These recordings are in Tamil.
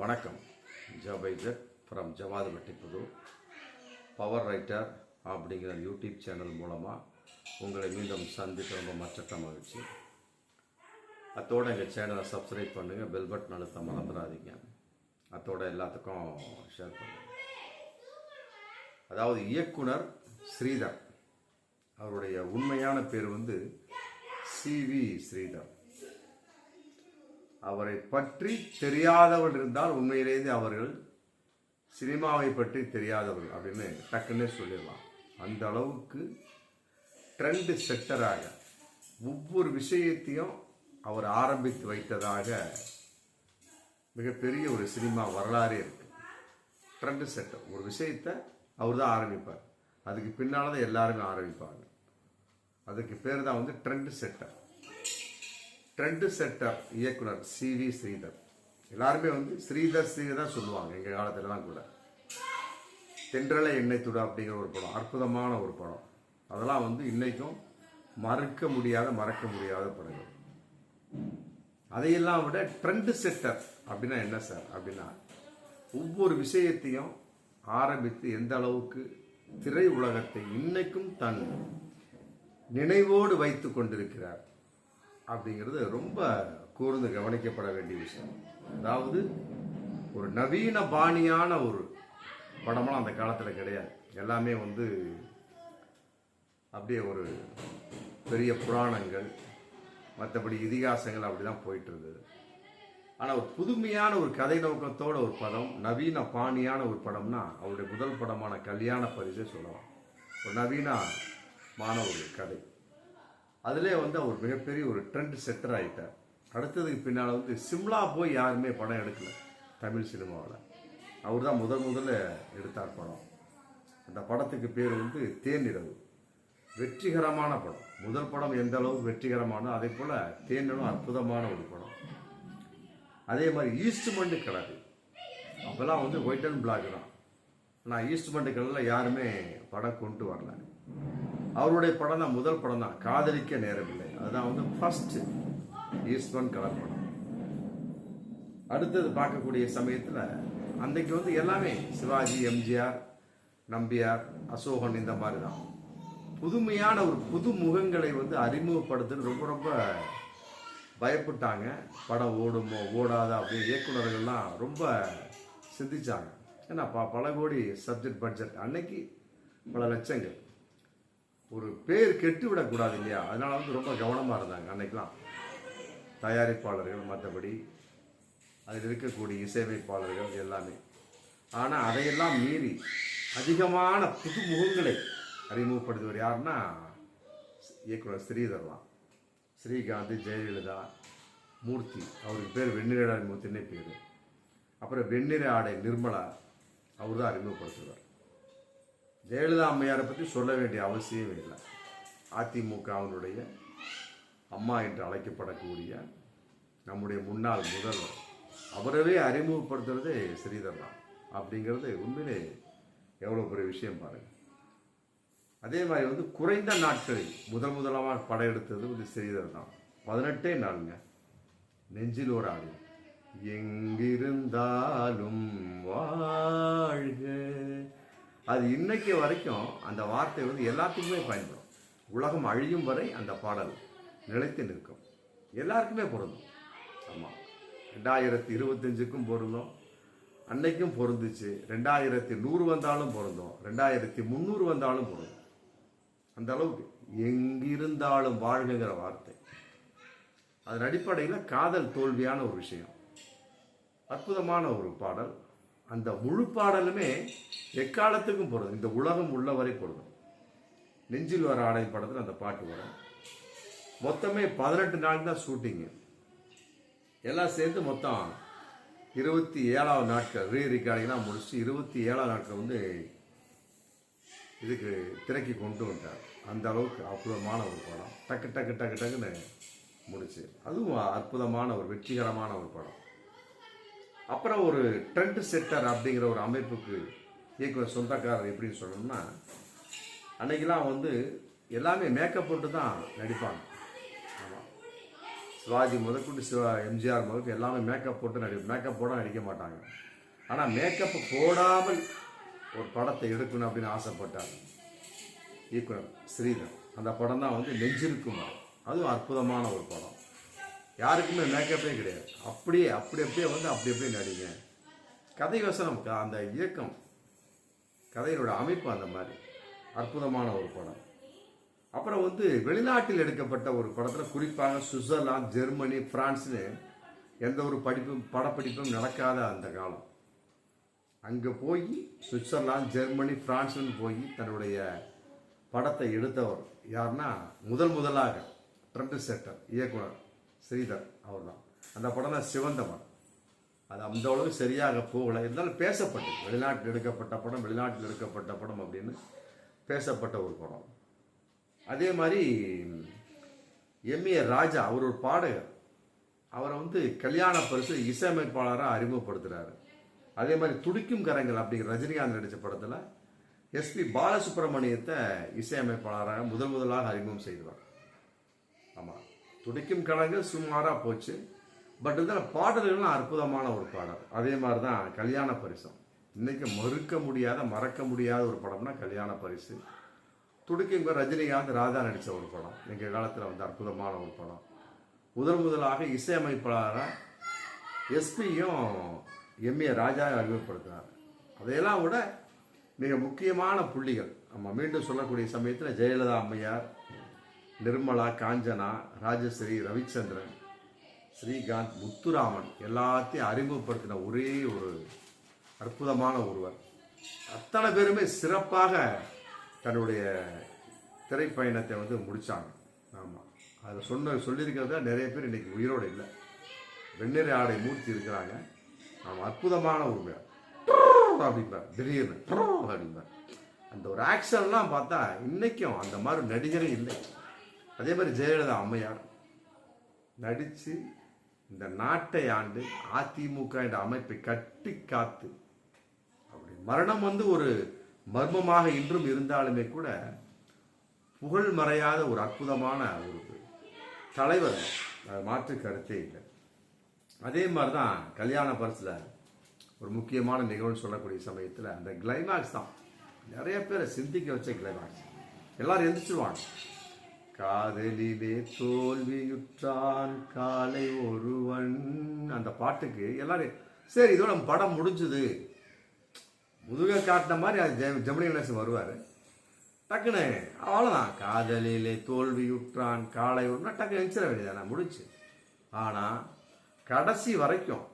வணக்கம். ஜபைஜர் ஃப்ரம் ஜவாதுபட்டி புது பவர் ரைட்டர் அப்படிங்கிற யூடியூப் சேனல் மூலமாக உங்களை மீண்டும் சந்திக்க ரொம்ப மச்சட்ட மகிழ்ச்சி. அத்தோட எங்கள் சேனலை சப்ஸ்கிரைப் பண்ணுங்கள் பெல் பட்டன் அழுத்த மறந்துடாதீங்க. அத்தோட எல்லாத்துக்கும் ஷேர் பண்ணுங்கள் அதாவது இயக்குனர் ஸ்ரீதர். அவருடைய உண்மையான பேர் வந்து சிவி ஸ்ரீதர். அவரை பற்றி தெரியாதவர்கள் இருந்தால் உண்மையிலேயே அவர்கள் சினிமாவை பற்றி தெரியாதவர்கள் அப்படின்னு டக்குன்னே சொல்லிடலாம். அந்த அளவுக்கு ட்ரெண்ட் செட்டராக ஒவ்வொரு விஷயத்தையும் அவர் ஆரம்பித்து வைத்ததாக மிகப்பெரிய ஒரு சினிமா வரலாறே இருக்கு. ட்ரெண்ட் செட்டர் ஒரு விஷயத்தை அவர் தான் ஆரம்பிப்பார். அதுக்கு பின்னால் தான் எல்லாருமே ஆரம்பிப்பாங்க. அதுக்கு பேர் தான் வந்து ட்ரெண்ட் செட்டர் ட்ரெண்ட் செட்டர் இயக்குனர் சி வி ஸ்ரீதர் எல்லாருமே வந்து ஸ்ரீதர் ஸ்ரீதர் தான் சொல்லுவாங்க எங்கள் காலத்துலலாம் கூட. தென்றலை எண்ணெய் துடா அப்படிங்கிற ஒரு படம் அற்புதமான ஒரு படம். அதெல்லாம் வந்து இன்றைக்கும் மறக்க முடியாத மறக்க முடியாத படங்கள். அதையெல்லாம் விட ட்ரெண்ட் செட்டர் அப்படின்னா என்ன சார் அப்படின்னா ஒவ்வொரு விஷயத்தையும் ஆரம்பித்து எந்த அளவுக்கு திரை உலகத்தை இன்னைக்கும் தன் நினைவோடு வைத்து கொண்டிருக்கிறார். அப்படிங்கிறது ரொம்ப கூர்ந்து கவனிக்கப்பட வேண்டிய விஷயம். அதாவது ஒரு நவீன பாணியான ஒரு படமெல்லாம் அந்த காலத்தில் கிடையாது. எல்லாமே வந்து அப்படியே ஒரு பெரிய புராணங்கள் மற்றபடி இதிகாசங்கள் அப்படி தான் போயிட்டு இருந்தது ஆனால் ஒரு புதுமையான ஒரு கதை நோக்கத்தோட ஒரு படம் நவீன பாணியான ஒரு படம்னா அவருடைய முதல் படமான கல்யாண பரிசை சொல்லலாம். ஒரு நவீனமான ஒரு கதை. அதிலே வந்து அவர் மிகப்பெரிய ஒரு ட்ரெண்ட் செட்டர் ஆகிட்டார் அடுத்ததுக்கு பின்னால் வந்து சிம்லா போய் யாருமே படம் எடுக்கல தமிழ் சினிமாவில். அவர் தான் முதல் முதல்ல எடுத்தார் படம். அந்த படத்துக்கு பேர் வந்து தேனிரவு. வெற்றிகரமான படம். முதல் படம் எந்த அளவுக்கு வெற்றிகரமானோ அதே போல் தேனிரவும் அற்புதமான ஒரு படம். அதே மாதிரி ஈஸ்ட்மெண்ட் கலர் அப்போல்லாம் வந்து ஒயிட் அண்ட் பிளாக் தான். ஆனால் ஈஸ்ட்மெண்ட் கலரில் யாருமே படம் கொண்டு வரல. அவருடைய படம் தான் முதல் படம் தான். காதலிக்க நேரமில்லை. அதுதான் வந்து ஃபர்ஸ்ட் ஈஸ்வன் கலர் படம். அடுத்தது பார்க்கக்கூடிய சமயத்தில் அன்றைக்கு வந்து எல்லாமே சிவாஜி எம்ஜிஆர் நம்பியார் அசோகன் இந்த மாதிரி தான். புதுமையான ஒரு புது முகங்களை வந்து அறிமுகப்படுத்துன்னு ரொம்ப ரொம்ப பயப்பட்டாங்க. படம் ஓடுமோ ஓடாதா அப்படின்னு இயக்குனர்கள்லாம் ரொம்ப சிந்திச்சாங்க. ஏன்னா ப பல கோடி சப்ஜெக்ட் பட்ஜெட் அன்னைக்கு பல லட்சங்கள். ஒரு பேர் கெட்டு விடக்கூடாது இல்லையா அதனால வந்து ரொம்ப கவனமாக இருந்தாங்க அன்னைக்கெலாம் தயாரிப்பாளர்கள் மற்றபடி அதில் இருக்கக்கூடிய இசையமைப்பாளர்கள் எல்லாமே. ஆனால் அதையெல்லாம் மீறி அதிகமான புது முகங்களை அறிமுகப்படுத்துவர் யாருன்னா இயக்குனர் ஸ்ரீதர் தான் ஸ்ரீகாந்த் ஜெயலலிதா மூர்த்தி. அவருக்கு பேர் வெண்ணிற மூர்த்தினே பேர். அப்புறம் வெண்ணிற ஆடை நிர்மலா அவர் தான் அறிமுகப்படுத்துவார். ஜெயலலிதா அம்மையாரை பற்றி சொல்ல வேண்டிய அவசியமே இல்லை. அதிமுகவினுடைய அம்மா என்று அழைக்கப்படக்கூடிய நம்முடைய முன்னாள் முதல்வர் அவரவே அறிமுகப்படுத்துறதே ஸ்ரீதர்லாம் அப்படிங்கிறது உண்மையிலே எவ்வளோ பெரிய விஷயம் பாருங்கள் அதே மாதிரி வந்து குறைந்த நாட்களில் முதல் முதலாக படையெடுத்தது வந்து ஸ்ரீதர் தான். பதினெட்டே நாளுங்க. நெஞ்சில் ஒரு ஆடு. எங்கிருந்தாலும் வாழ்க. அது இன்னைக்கு வரைக்கும் அந்த வார்த்தை வந்து எல்லாத்துக்குமே பயன்படும். உலகம் அழியும் வரை அந்த பாடல் நிலைத்து நிற்கும். எல்லாருக்குமே பொருந்தும். ஆமாம் ரெண்டாயிரத்தி இருபத்தஞ்சுக்கும் பொருந்தும். அன்னைக்கும் பொருந்துச்சு. ரெண்டாயிரத்தி நூறு வந்தாலும் பொருந்தும். ரெண்டாயிரத்தி முந்நூறு வந்தாலும் பொருந்தும். அந்த அளவுக்கு எங்கிருந்தாலும் வாழ்கிற வார்த்தை. அதன் அடிப்படையில் காதல் தோல்வியான ஒரு விஷயம். அற்புதமான ஒரு பாடல். அந்த முழு பாடலுமே எக்காலத்துக்கும் பொருந்தும் இந்த உலகம் உள்ளவரை பொருந்தும் நெஞ்சில் வர ஆடை படத்தில் அந்த பாட்டு வரும். மொத்தமே பதினெட்டு நாள் தான் ஷூட்டிங்கு. எல்லாம் சேர்ந்து மொத்தம் இருபத்தி ஏழாவது நாட்கள். ரீ ரிகார்டிங்லாம் முடிச்சு இருபத்தி ஏழாவது நாட்கள் வந்து இதுக்கு திரைக்கு கொண்டு வந்தார் அந்த அளவுக்கு அற்புதமான ஒரு படம். டக்கு டக்கு டக்கு டக்குன்னு முடிச்சு. அதுவும் அற்புதமான ஒரு வெற்றிகரமான ஒரு படம். அப்புறம் ஒரு ட்ரெண்ட் செட்டர் அப்படிங்கிற ஒரு அமைப்புக்கு இயக்குனர் சொந்தக்காரர் எப்படின்னு சொல்லணும்னா அன்னைக்கெல்லாம் வந்து எல்லாமே மேக்கப் போட்டு தான் நடிப்பாங்க. ஆமாம் சிவாஜி முதற்கொண்டு சிவா எம்ஜிஆர் முதற்கு எல்லாமே மேக்கப் போட்டு நடி மேக்கப் போட நடிக்க மாட்டாங்க. ஆனால் மேக்கப் போடாமல் ஒரு படத்தை எடுக்கணும் அப்படின்னு ஆசைப்பட்டார் இயக்குனர் ஸ்ரீதர். அந்த படம் தான் வந்து நெஞ்சிருக்குமா அதுவும் அற்புதமான ஒரு படம். யாருக்குமே மேக்கப்பே கிடையாது. அப்படியே அப்படி அப்படியே வந்து அப்படி அப்படியே நடிங்க. கதை வசனம் அந்த இயக்கம் கதையினோட அமைப்பு அந்த மாதிரி. அற்புதமான ஒரு படம். அப்புறம் வந்து வெளிநாட்டில் எடுக்கப்பட்ட ஒரு படத்தில் குறிப்பாக சுவிட்சர்லாந்து ஜெர்மனி ஃப்ரான்ஸ்னு எந்த ஒரு படிப்பும் படப்பிடிப்பும் நடக்காத அந்த காலம். அங்கே போய் சுவிட்சர்லாந்து ஜெர்மனி ஃப்ரான்ஸ்னு போய் தன்னுடைய படத்தை எடுத்தவர் யாருன்னா முதல் முதலாக ட்ரெண்ட் செட்டர் இயக்குனர். ஸ்ரீதர் அவர்தான். அந்த படம் தான் சிவந்தமன். அது அந்த அளவு சரியாக போகலை. இருந்தாலும் பேசப்பட்டது. வெளிநாட்டில் எடுக்கப்பட்ட படம் வெளிநாட்டில் எடுக்கப்பட்ட படம் அப்படின்னு பேசப்பட்ட ஒரு படம். அதே மாதிரி எம்ஏ ராஜா அவர் ஒரு பாடகர். அவரை வந்து கல்யாண பரிசு இசையமைப்பாளராக அறிமுகப்படுத்துகிறாரு அதே மாதிரி துடிக்கும் கரங்கள் அப்படிங்கிற ரஜினிகாந்த் நடித்த படத்தில் எஸ்பி பாலசுப்ரமணியத்தை இசையமைப்பாளராக முதல் முதலாக அறிமுகம் செய்துவார். ஆமாம் துடிக்கும் கடங்கள் சுமாராக போச்சு. பட் இதில் பாடல்கள்லாம் அற்புதமான ஒரு பாடல். அதே மாதிரி தான் கல்யாண பரிசம் இன்னைக்கு மறுக்க முடியாத மறக்க முடியாத ஒரு படம்னா கல்யாண பரிசு. துடிக்கும் ரஜினிகாந்த் ராதா நடித்த ஒரு படம். எங்கள் காலத்தில் வந்து அற்புதமான ஒரு படம். முதல் முதலாக இசையமைப்பாளராக எஸ்பியும் எம்ஏ ராஜா அறிமுகப்படுத்தினார் அதையெல்லாம் விட மிக முக்கியமான புள்ளிகள். நம்ம மீண்டும் சொல்லக்கூடிய சமயத்தில் ஜெயலலிதா அம்மையார் நிர்மலா காஞ்சனா ராஜஸ்ரீ ரவிச்சந்திரன் ஸ்ரீகாந்த் முத்துராமன் எல்லாத்தையும் அறிமுகப்படுத்தின ஒரே ஒரு அற்புதமான ஒருவர். அத்தனை பேருமே சிறப்பாக தன்னுடைய திரைப்பயணத்தை வந்து முடித்தாங்க ஆமாம் அதை சொன்ன சொல்லியிருக்கிறத நிறைய பேர் இன்றைக்கி உயிரோடு இல்லை. வெண்ணிற ஆடை மூர்த்தி இருக்கிறாங்க. ஆமாம் அற்புதமான ஒரு அப்படிம்பார். திடீர்னு அப்படிம்பார். அந்த ஒரு ஆக்ஷன்லாம் பார்த்தா இன்றைக்கும் அந்த மாதிரி நடிகரே இல்லை. அதே மாதிரி ஜெயலலிதா அம்மையார் நடித்து இந்த நாட்டை ஆண்டு அதிமுக என்ற அமைப்பை கட்டி காத்து அப்படி மரணம் வந்து ஒரு மர்மமாக இன்றும் இருந்தாலுமே கூட புகழ் மறையாத ஒரு அற்புதமான ஒரு தலைவர். அது மாற்று கருத்தே இல்லை. அதே மாதிரி தான் கல்யாண பரிசில் ஒரு முக்கியமான நிகழ்வுன்னு சொல்லக்கூடிய சமயத்தில் அந்த கிளைமாக்ஸ் தான். நிறைய பேரை சிந்திக்க வச்ச கிளைமாக்ஸ் எல்லாரும் எந்திரிச்சிருவாங்க. காதலிலே தோல்வியுற்றான் காலை ஒருவன். அந்த பாட்டுக்கு எல்லாரும் சரி இதோட நம்ம படம் முடிஞ்சுது. முதுக காட்டின மாதிரி அது ஜெ- ஜெமினி கணேசன் வருவார். டக்குன்னு அவ்வளோதான் காதலிலே தோல்வியுற்றான் காலை ஒருனா டக்குன்னு எந்திர வேண்டியதானே முடிச்சு ஆனால் கடைசி வரைக்கும்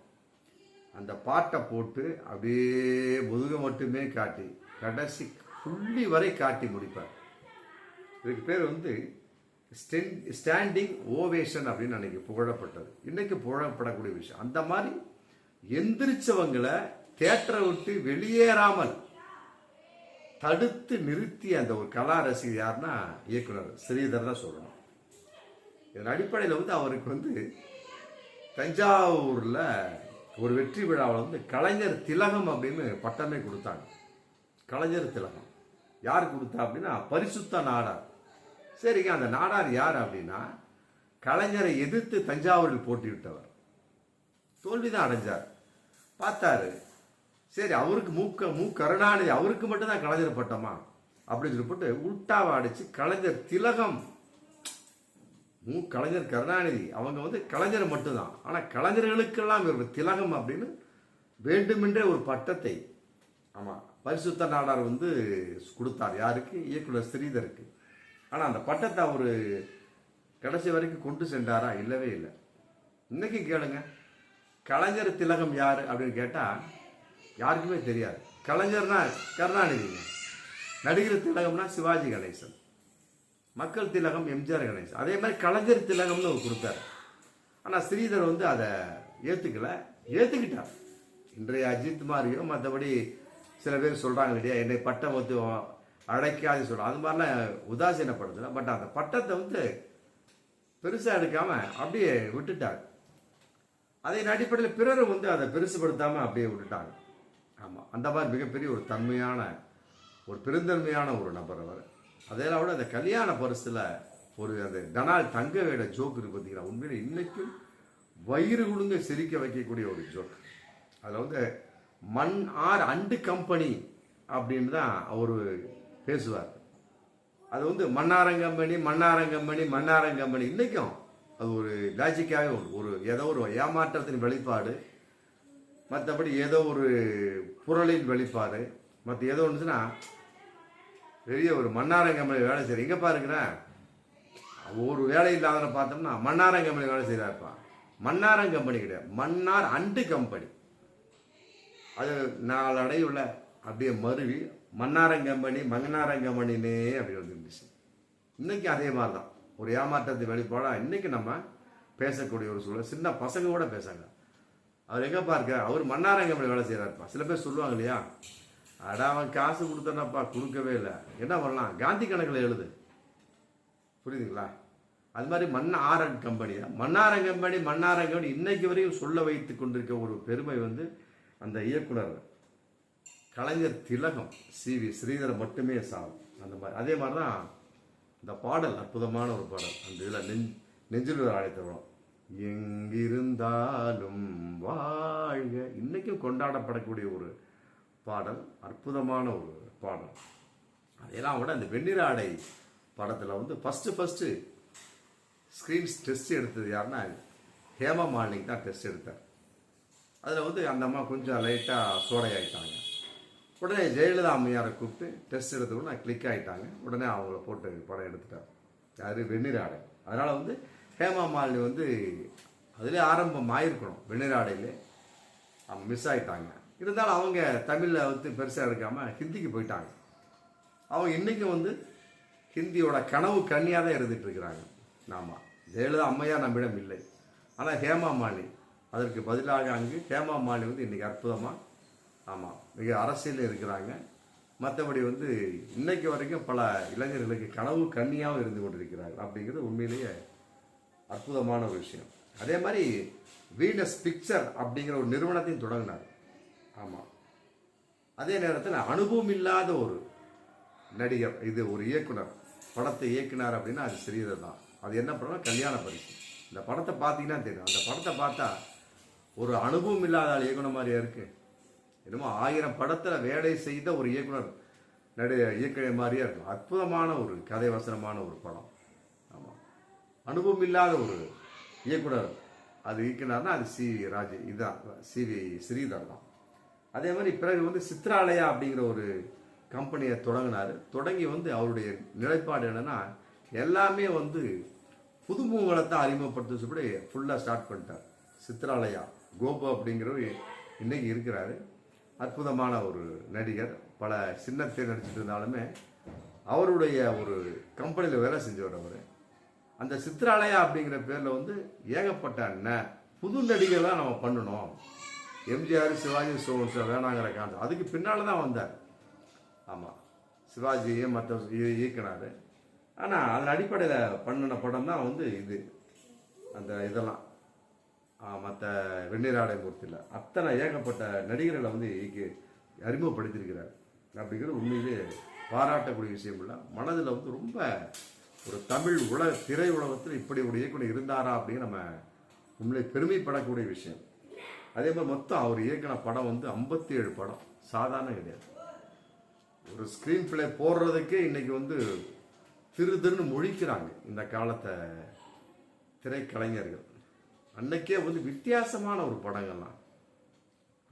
அந்த பாட்டை போட்டு அப்படியே முதுக மட்டுமே காட்டி கடைசி புள்ளி வரை காட்டி முடிப்பார். இதுக்கு பேர் வந்து ஸ்டென் ஸ்டாண்டிங் ஓவேஷன் அப்படின்னு அன்னைக்கு புகழப்பட்டது. இன்னைக்கு புகழப்படக்கூடிய விஷயம். அந்த மாதிரி எந்திரிச்சவங்களை தேட்டரை விட்டு வெளியேறாமல் தடுத்து நிறுத்தி அந்த ஒரு கலா ரசிகர் யாருன்னா இயக்குனர் ஸ்ரீதர் தான் சொல்லணும். இதன் அடிப்படையில் வந்து அவருக்கு வந்து தஞ்சாவூரில் ஒரு வெற்றி விழாவில் வந்து கலைஞர் திலகம் அப்படின்னு பட்டமே கொடுத்தாங்க. கலைஞர் திலகம். யார் கொடுத்தா அப்படின்னா பரிசுத்த நாடார். சரிங்க அந்த நாடார் யார் அப்படின்னா கலைஞரை எதிர்த்து தஞ்சாவூரில் போட்டியிட்டவர். தோல்விதான் அடைஞ்சார். பார்த்தாரு சரி அவருக்கு மூக்க மு கருணாநிதி அவருக்கு மட்டும்தான் கலைஞர் பட்டமா? அப்படின்னு சொல்லி போட்டு உல்டாவை அடிச்சு கலைஞர் திலகம். மு கலைஞர் கருணாநிதி அவங்க வந்து கலைஞர் மட்டும்தான். ஆனால் கலைஞர்களுக்கெல்லாம் இவர் திலகம் அப்படின்னு வேண்டுமென்றே ஒரு பட்டத்தை ஆமாம் பரிசுத்த நாடார் வந்து கொடுத்தார். யாருக்கு? இயக்குனர் ஸ்ரீதருக்கு. ஆனால் அந்த பட்டத்தை அவர் கடைசி வரைக்கும் கொண்டு சென்றாரா? இல்லவே இல்லை. இன்னைக்கு கேளுங்க. கலைஞர் திலகம் யார் அப்படின்னு கேட்டால் யாருக்குமே தெரியாது. கலைஞர்னா கருணாநிதிங்க நடிகர் திலகம்னா சிவாஜி கணேசன். மக்கள் திலகம் எம்ஜிஆர் கணேசன். அதே மாதிரி கலைஞர் திலகம்னு அவர் கொடுத்தார். ஆனால் ஸ்ரீதர் வந்து அதை ஏற்றுக்கல ஏற்றுக்கிட்டார் இன்றைய அஜித் மாதிரியோ மற்றபடி சில பேர் சொல்கிறாங்க இல்லையா என்னை பட்டம் வந்து அழைக்காது சொல்கிறாங்க அது மாதிரிலாம் உதாசீனப்படுத்தல. பட் அந்த பட்டத்தை வந்து பெருசாக எடுக்காம அப்படியே விட்டுட்டார் அதன் அடிப்படையில் பிறரும் வந்து அதை பெருசுபடுத்தாமல் அப்படியே விட்டுட்டாங்க. ஆமாம் அந்த மாதிரி மிகப்பெரிய ஒரு தன்மையான ஒரு பெருந்தன்மையான ஒரு நபர் அவர். அதெல்லாம் விட அந்த கல்யாண பரிசில் ஒரு அந்த டனால் தங்கவேட ஜோக் இருக்கு பார்த்தீங்கன்னா உண்மையில இன்னைக்கும் வயிறு குழுங்க சிரிக்க வைக்கக்கூடிய ஒரு ஜோக். அதில் வந்து மண் ஆர் அண்டு கம்பெனி அப்படின்னு தான் அவர் பேசுவார். அது வந்து Mannaram company Mannaram company Mannaram company. இன்றைக்கும் அது ஒரு லாஜிக்காகவே உண்டு ஒரு ஏதோ ஒரு ஏமாற்றத்தின் வெளிப்பாடு மற்றபடி ஏதோ ஒரு புரளின் வெளிப்பாடு மற்ற ஏதோ ஒன்றுச்சுன்னா பெரிய ஒரு மன்னாரம் கம்பெனி வேலை செய்கிற இங்கே பாருங்கிறேன் ஒரு வேலை இல்லாதவனை பார்த்தோம்னா மன்னாரம் கம்பெனி வேலை செய்கிறாருப்பா மன்னாரம் கம்பெனி கிடையாது. Mannar and company. அது நாளடைவில் அப்படியே மருவி மன்னாரம் கம்பெனி மங்கனாரம் அப்படி வந்துருந்துச்சு இன்னைக்கு அதே மாதிரி தான் ஒரு ஏமாற்றத்தை வெளிப்பாடாக இன்னைக்கு நம்ம பேசக்கூடிய ஒரு சூழல். சின்ன பசங்க கூட பேசாங்க. அவர் எங்கே பார்க்க அவர் மன்னாரம் கம்பெனி வேலை செய்கிறாருப்பா சில பேர் சொல்லுவாங்க இல்லையா அடா அவன் காசு கொடுத்தனப்பா கொடுக்கவே இல்லை. என்ன பண்ணலாம்? காந்தி கணக்கில் எழுது. புரியுதுங்களா? அது மாதிரி மன்னாரன் கம்பெனி தான் மன்னாரன் கம்பெனி மன்னாரன் கம்பெனி இன்னைக்கு வரையும் சொல்ல வைத்து கொண்டிருக்க ஒரு பெருமை வந்து அந்த இயக்குனர் கலைஞர் திலகம் சி வி ஸ்ரீதர் மட்டுமே சாகும் அந்த மாதிரி அதே மாதிரி தான் இந்த பாடல் அற்புதமான ஒரு பாடல். அந்த இதில் நெஞ் நெஞ்சில் அழைத்தவரம் எங்கிருந்தாலும் வாழ்க. இன்றைக்கும் கொண்டாடப்படக்கூடிய ஒரு பாடல் அற்புதமான ஒரு பாடல். அதையெல்லாம் விட அந்த வெண்ணிராடை படத்தில் வந்து ஃபஸ்ட்டு ஃபஸ்ட்டு ஸ்க்ரீன்ஸ் டெஸ்ட் எடுத்தது யாருன்னா ஹேமா மாலினி தான் டெஸ்ட் எடுத்தார் அதில் வந்து அந்த அம்மா கொஞ்சம் லைட்டாக சோடையாயிட்டாங்க. உடனே ஜெயலலிதா அம்மையாரை கூப்பிட்டு டெஸ்ட் எடுத்தவுடனே கிளிக் ஆகிட்டாங்க உடனே அவங்கள போட்டு படம் எடுத்துட்டார் அது வெண்ணிராடை அதனால் வந்து ஹேமா மாலினி வந்து அதிலே ஆரம்பம் ஆயிருக்கணும். வெண்ணிராடையிலே அவங்க மிஸ் ஆகிட்டாங்க இருந்தாலும் அவங்க தமிழில் வந்து பெருசாக எடுக்காமல் ஹிந்திக்கு போயிட்டாங்க. அவங்க இன்றைக்கும் வந்து ஹிந்தியோட கனவு கண்ணியாக தான் இருந்துகிட்ருக்கிறாங்க நாம. ஆமாம் ஜெயலலிதா அம்மையார் நம்மிடம் இல்லை. ஆனால் ஹேமா மாலினி அதற்கு பதிலாக அங்கு ஹேமா மாலினி வந்து இன்றைக்கி அற்புதமாக ஆமாம் மிக அரசியலில் இருக்கிறாங்க. மற்றபடி வந்து இன்னைக்கு வரைக்கும் பல இளைஞர்களுக்கு கனவு கண்ணியாகவும் இருந்து கொண்டிருக்கிறார்கள் அப்படிங்கிறது உண்மையிலேயே அற்புதமான ஒரு விஷயம். அதே மாதிரி வீனஸ் பிக்சர் அப்படிங்கிற ஒரு நிறுவனத்தையும் தொடங்கினார். ஆமாம் அதே நேரத்தில் அனுபவம் இல்லாத ஒரு நடிகர் இது ஒரு இயக்குனர் படத்தை இயக்குனார் அப்படின்னா அது சிறியது தான் அது என்ன படம் கல்யாண பரிசு. இந்த படத்தை பார்த்தீங்கன்னா தெரியும். அந்த படத்தை பார்த்தா ஒரு அனுபவம் இல்லாத ஆள் இயக்குனர் மாதிரியா இருக்குது என்னமோ ஆயிரம் படத்தில் வேலை செய்த ஒரு இயக்குனர் நடி இயக்கிய மாதிரியே இருக்கும். அற்புதமான ஒரு கதை வசனமான ஒரு படம். ஆமாம் அனுபவம் இல்லாத ஒரு இயக்குனர் அது இயக்குனார்னா அது சி. ராஜ் இதுதான் சி. வி. ஸ்ரீதர் தான். அதே மாதிரி பிறகு வந்து சித்ராலயா அப்படிங்கிற ஒரு கம்பெனியை தொடங்கினார். தொடங்கி வந்து அவருடைய நிலைப்பாடு என்னென்னா எல்லாமே வந்து புதுமுகங்களை தான் அறிமுகப்படுத்த சொல்லி ஃபுல்லாக ஸ்டார்ட் பண்ணிட்டார். சித்ராலயா கோபு அப்படிங்கிறவர் இன்றைக்கி இருக்கிறாரு. அற்புதமான ஒரு நடிகர். பல சின்னத்தை நடிச்சிட்டு இருந்தாலுமே அவருடைய ஒரு கம்பெனியில் வேலை செஞ்சவர் அவர். அந்த சித்ராலயா அப்படிங்கிற பேரில் வந்து ஏகப்பட்ட அண்ணன் புது நடிகர்லாம் நம்ம பண்ணணும். எம்ஜிஆர் சிவாஜி சோன்ஸ் வேணாங்கிற காரணம் அதுக்கு பின்னால் தான் வந்தார். ஆமாம் சிவாஜியை மற்ற இயக்குனார். ஆனால் அதன் அடிப்படையில் பண்ணின படம் தான் வந்து இது. அந்த இதெல்லாம். மற்ற வெண்ணிராடை மூர்த்தியில் அத்தனை ஏகப்பட்ட நடிகர்களை வந்து இயக்கி அறிமுகப்படுத்தியிருக்கிறார். அப்படிங்கிறது உண்மையிலே பாராட்டக்கூடிய விஷயம் இல்லை மனதில் வந்து ரொம்ப ஒரு தமிழ் உலக திரை உலகத்தில் இப்படி ஒரு இயக்குனர் இருந்தாரா அப்படின்னு நம்ம உண்மையிலே பெருமைப்படக்கூடிய விஷயம். அதே மாதிரி மொத்தம் அவர் இயக்கின படம் வந்து ஐம்பத்தி ஏழு படம். சாதாரண கிடையாது. ஒரு ஸ்க்ரீன் பிளே போடுறதுக்கே இன்னைக்கு வந்து திரு திருன்னு முழிக்கிறாங்க இந்த காலத்தை திரைக்கலைஞர்கள். அன்னைக்கே வந்து வித்தியாசமான ஒரு படங்கள்லாம்.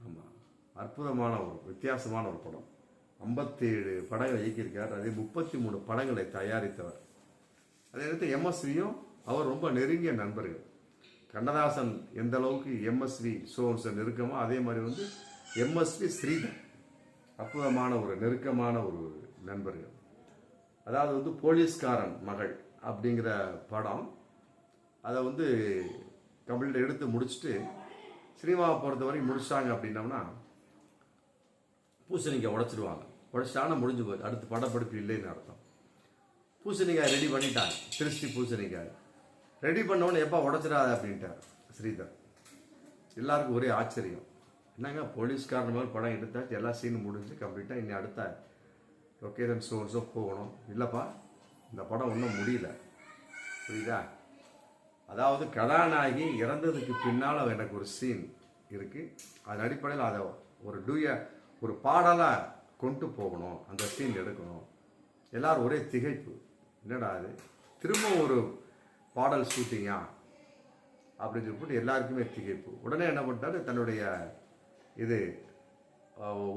ஆமாம் அற்புதமான ஒரு வித்தியாசமான ஒரு படம். ஐம்பத்தேழு படங்களை இயக்கியிருக்கார். அதே முப்பத்தி மூணு படங்களை தயாரித்தவர். அதே நேரத்தில் எம்எஸ்வியும் அவர் ரொம்ப நெருங்கிய நண்பர்கள். கண்ணதாசன் எந்த அளவுக்கு எம்எஸ்வி சோன்ஸ் நெருக்கமோ அதே மாதிரி வந்து எம்எஸ்வி ஸ்ரீதர். அற்புதமான ஒரு நெருக்கமான ஒரு நண்பர்கள். அதாவது வந்து போலீஸ்காரன் மகள் அப்படிங்கிற படம். அதை வந்து கம்ப்ளீட் எடுத்து முடிச்சுட்டு சினிமாவை பொறுத்த வரைக்கும் முடிச்சிட்டாங்க அப்படின்னோம்னா பூசணிக்காய் உடச்சிடுவாங்க உடைச்சிட்டாங்கன்னா முடிஞ்சு போகுது. அடுத்து படப்பிடிப்பு இல்லைன்னு அர்த்தம். பூசணிக்காய் ரெடி பண்ணிட்டாங்க. திருஷ்டி பூசணிக்காய். ரெடி பண்ணவொடனே எப்போ உடச்சிடாத அப்படின்ட்டார் ஸ்ரீதர். எல்லாருக்கும் ஒரே ஆச்சரியம். என்னங்க போலீஸ்காரன் மாதிரி படம் எடுத்தாச்சு எல்லா சீனும் முடிஞ்சு கம்ப்ளீட்டாக இனி அடுத்த லொக்கேஷன் ஷோஸோ போகணும். இல்லைப்பா இந்த படம் இன்னும் முடியல. புரியுதா? அதாவது கதாநாயகி இறந்ததுக்கு பின்னால் எனக்கு ஒரு சீன் இருக்குது அதன் அடிப்படையில் அதை ஒரு டூய ஒரு பாடலாக கொண்டு போகணும். அந்த சீன் எடுக்கணும். எல்லோரும் ஒரே திகைப்பு. என்னடா அது திரும்ப ஒரு பாடல் ஷூட்டிங்கா அப்படின்னு சொல்லிட்டு எல்லாருக்குமே திகைப்பு. உடனே என்ன பண்ணிட்டாரு? தன்னுடைய இது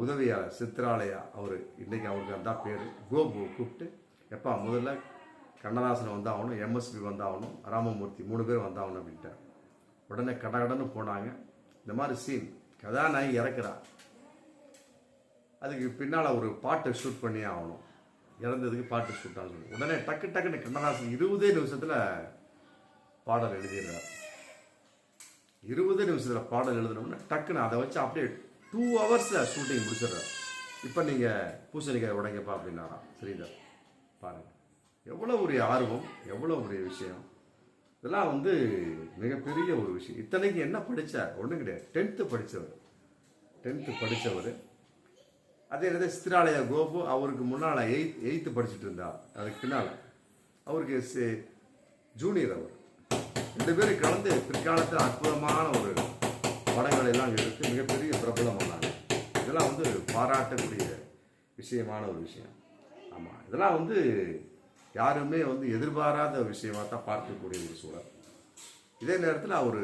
உதவியாளர் சித்ராலயா அவர். இன்றைக்கி அவருக்கு அந்த பேர். கோபு கூப்பிட்டு எப்பா முதல்ல கண்ணதாசன் வந்தாகணும் எம்எஸ்பி வந்தாகணும் ராமமூர்த்தி மூணு பேர் வந்தாகணும் அப்படின்ட்டார் உடனே கடகடன்னு போனாங்க. இந்த மாதிரி சீன் கதாநாயகி இறக்குறா. அதுக்கு பின்னால் ஒரு பாட்டை ஷூட் பண்ணி ஆகணும். இறந்ததுக்கு பாட்டு ஷூட் ஆகணும் உடனே டக்கு டக்குன்னு கண்ணதாசன் இருபதே நிமிஷத்தில் பாடல் எழுதிடுறார். இருபது நிமிஷத்தில் பாடல் எழுதணும்னா டக்குன்னு அதை வச்சு அப்படியே டூ ஹவர்ஸில் ஷூட்டிங் முடிச்சிடுறேன் இப்போ நீங்கள் பூசணிக்காய் உடைங்கப்பா அப்படின்னாராம். ஸ்ரீதர் பாருங்கள் எவ்வளோ ஒரு ஆர்வம் எவ்வளோ ஒரு விஷயம். இதெல்லாம் வந்து மிகப்பெரிய ஒரு விஷயம். இத்தனைக்கு என்ன படித்தார் ஒன்றும் கிடையாது. டென்த்து படித்தவர் டென்த்து படித்தவர் அதே நேரத்தில் சித்திராலயா கோபு அவருக்கு முன்னால் எயித் எயித்து படிச்சுட்டு இருந்தா அதுக்கு பின்னால். அவருக்கு ஜூனியர் அவர். ரெண்டு பேரும் கலந்து பிற்காலத்தில் அற்புதமான ஒரு படங்களை எல்லாம் எடுத்து மிகப்பெரிய பிரபலமானாங்க. இதெல்லாம் வந்து பாராட்டக்கூடிய விஷயமான ஒரு விஷயம். ஆமாம் இதெல்லாம் வந்து யாருமே வந்து எதிர்பாராத விஷயமா தான் பார்க்கக்கூடிய ஒரு சூழல். இதே நேரத்தில் அவர்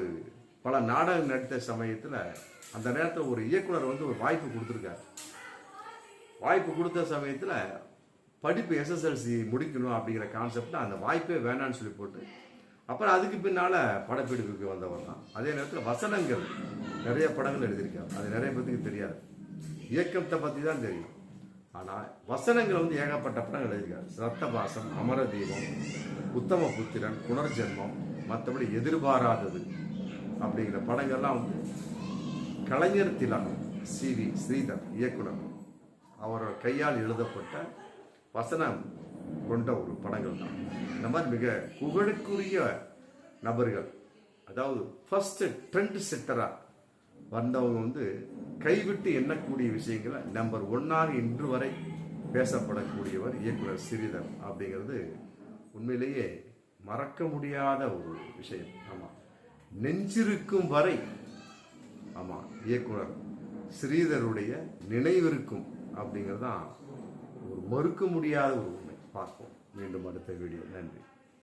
பல நாடகம் நடித்த சமயத்தில் அந்த நேரத்தில் ஒரு இயக்குனர் வந்து ஒரு வாய்ப்பு கொடுத்துருக்காரு. வாய்ப்பு கொடுத்த சமயத்தில் படிப்பு எஸ்எஸ்எல்சி முடிக்கணும் அப்படிங்கிற கான்செப்டில் அந்த வாய்ப்பே வேணான்னு சொல்லி போட்டு அப்புறம் அதுக்கு பின்னால் படப்பிடிப்புக்கு வந்தவர் தான். அதே நேரத்தில் வசனங்கள் நிறைய படங்கள் எழுதியிருக்காரு. அது நிறைய பேத்துக்கு தெரியாது. இயக்கத்தை பற்றி தான் தெரியும். ஆனால் வசனங்கள் வந்து ஏகப்பட்ட படம் எழுதியிருக்காரு. ரத்தபாசம் அமரதீபம் உத்தம புத்திரன் புனர்ஜென்மம் மற்றபடி எதிர்பாராதது அப்படிங்கிற படங்கள்லாம் வந்து கலைஞர் திலகம் சி. வி. ஸ்ரீதர் இயக்குனர். அவரோட கையால் எழுதப்பட்ட வசனம் கொண்ட ஒரு படங்கள் தான். இந்த மாதிரி மிக புகழுக்குரிய நபர்கள். அதாவது ஃபஸ்ட்டு ட்ரெண்ட் செட்டராக வந்தவங்க வந்து கைவிட்டு எண்ணக்கூடிய விஷயங்களை நம்பர் ஒன்னாக இன்று வரை பேசப்படக்கூடியவர் இயக்குனர் ஸ்ரீதர் அப்படிங்கிறது உண்மையிலேயே மறக்க முடியாத ஒரு விஷயம். ஆமாம் நெஞ்சிருக்கும் வரை ஆமாம் இயக்குனர் ஸ்ரீதருடைய நினைவிருக்கும் அப்படிங்கிறது தான் ஒரு மறுக்க முடியாத ஒரு உண்மை. பார்ப்போம். மீண்டும் அடுத்த வீடியோ. நன்றி.